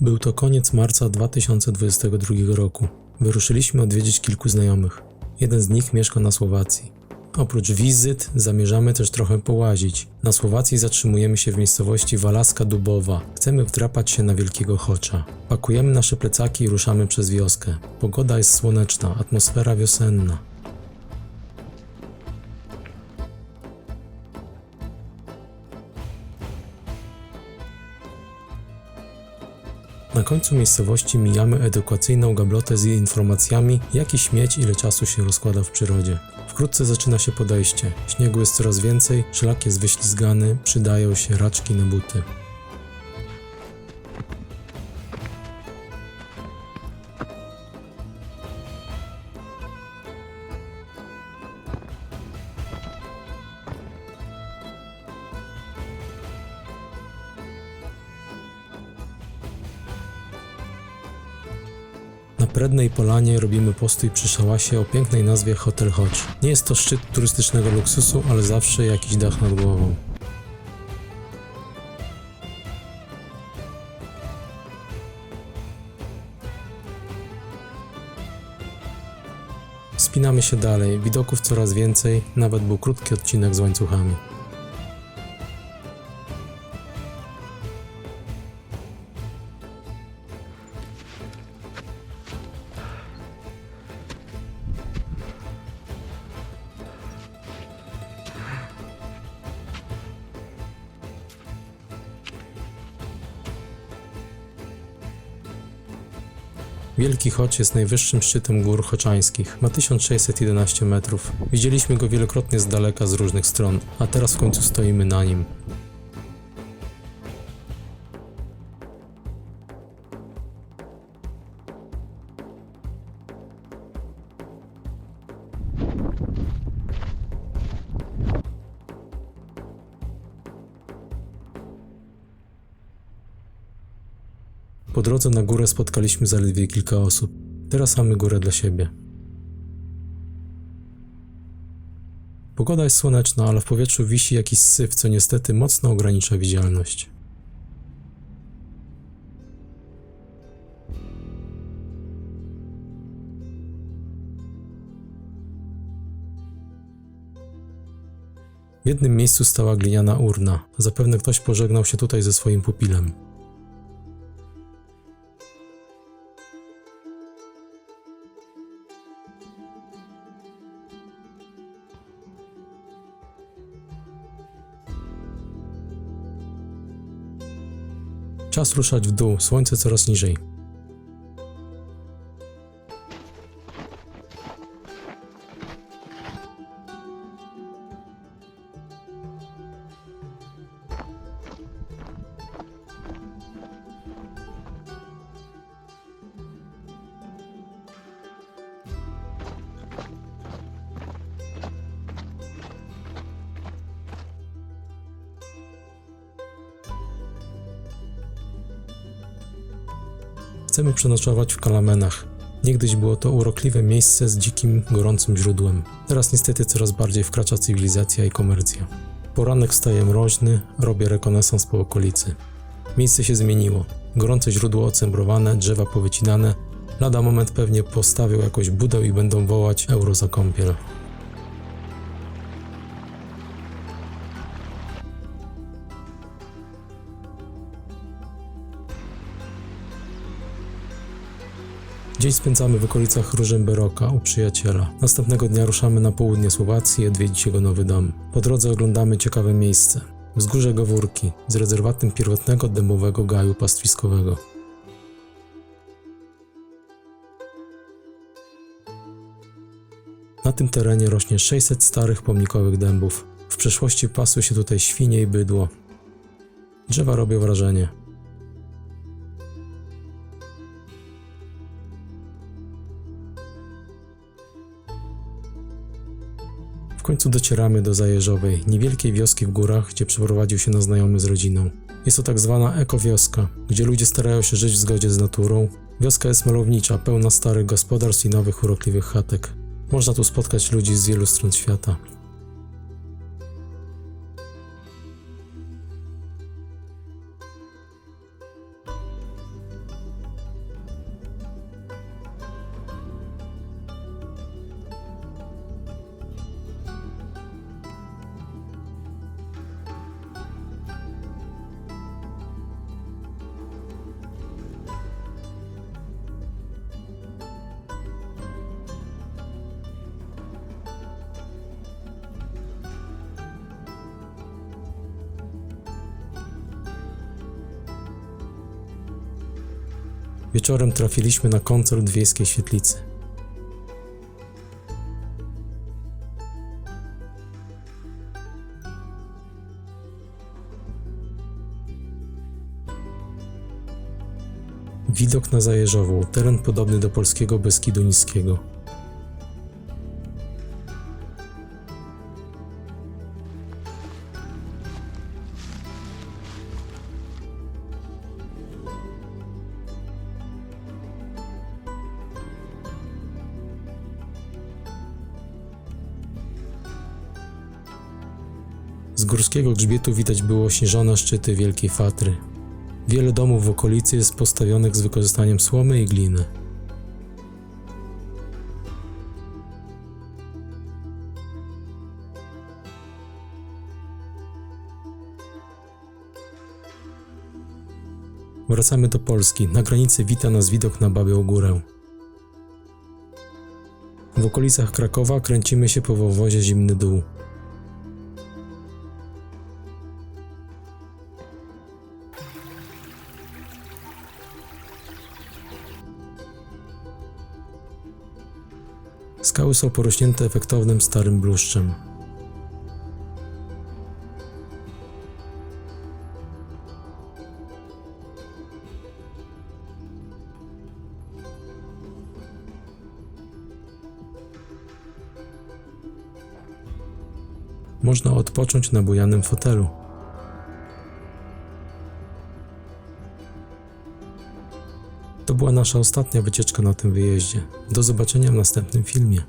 Był to koniec marca 2022 roku. Wyruszyliśmy odwiedzić kilku znajomych. Jeden z nich mieszka na Słowacji. Oprócz wizyt zamierzamy też trochę połazić. Na Słowacji zatrzymujemy się w miejscowości Walaska Dubowa. Chcemy wdrapać się na Wielkiego Chocza. Pakujemy nasze plecaki i ruszamy przez wioskę. Pogoda jest słoneczna, atmosfera wiosenna. Na końcu miejscowości mijamy edukacyjną gablotę z informacjami, jaki śmieć ile czasu się rozkłada w przyrodzie. Wkrótce zaczyna się podejście. Śniegu jest coraz więcej, szlak jest wyślizgany, przydają się raczki na buty. Prednej Polanie robimy postój przy szałasie o pięknej nazwie Hotel Hodge. Nie jest to szczyt turystycznego luksusu, ale zawsze jakiś dach nad głową. Wspinamy się dalej, widoków coraz więcej, nawet był krótki odcinek z łańcuchami. Wielki Choć jest najwyższym szczytem gór choczańskich. Ma 1611 metrów. Widzieliśmy go wielokrotnie z daleka z różnych stron, a teraz w końcu stoimy na nim. Po drodze na górę spotkaliśmy zaledwie kilka osób. Teraz mamy górę dla siebie. Pogoda jest słoneczna, ale w powietrzu wisi jakiś syf, co niestety mocno ogranicza widzialność. W jednym miejscu stała gliniana urna. Zapewne ktoś pożegnał się tutaj ze swoim pupilem. Czas ruszać w dół, słońce coraz niżej. Chcemy przenocować w Kalamenach. Niegdyś było to urokliwe miejsce z dzikim, gorącym źródłem. Teraz niestety coraz bardziej wkracza cywilizacja i komercja. Poranek wstaje mroźny, robię rekonesans po okolicy. Miejsce się zmieniło. Gorące źródło ocembrowane, drzewa powycinane. Lada moment pewnie postawią jakąś budę i będą wołać euro za kąpiel. Dzień spędzamy w okolicach Rużemberoka u przyjaciela. Następnego dnia ruszamy na południe Słowacji i odwiedzić jego nowy dom. Po drodze oglądamy ciekawe miejsce. Wzgórze Gowórki z rezerwatem pierwotnego dębowego gaju pastwiskowego. Na tym terenie rośnie 600 starych pomnikowych dębów. W przeszłości pasły się tutaj świnie i bydło. Drzewa robią wrażenie. Końcu docieramy do Zajeżowej, niewielkiej wioski w górach, gdzie przeprowadził się na znajomy z rodziną. Jest to tak zwana ekowioska, gdzie ludzie starają się żyć w zgodzie z naturą. Wioska jest malownicza, pełna starych gospodarstw i nowych urokliwych chatek. Można tu spotkać ludzi z wielu stron świata. Wieczorem trafiliśmy na koncert w Wiejskiej Świetlicy. Widok na Zajeżową, teren podobny do polskiego Beskidu Niskiego. Z górskiego grzbietu widać było ośnieżone szczyty Wielkiej Fatry. Wiele domów w okolicy jest postawionych z wykorzystaniem słomy i gliny. Wracamy do Polski. Na granicy wita nas widok na Babią Górę. W okolicach Krakowa kręcimy się po wowozie Zimny Dół. Skały są porośnięte efektownym starym bluszczem. Można odpocząć na bujanym fotelu. To była nasza ostatnia wycieczka na tym wyjeździe. Do zobaczenia w następnym filmie.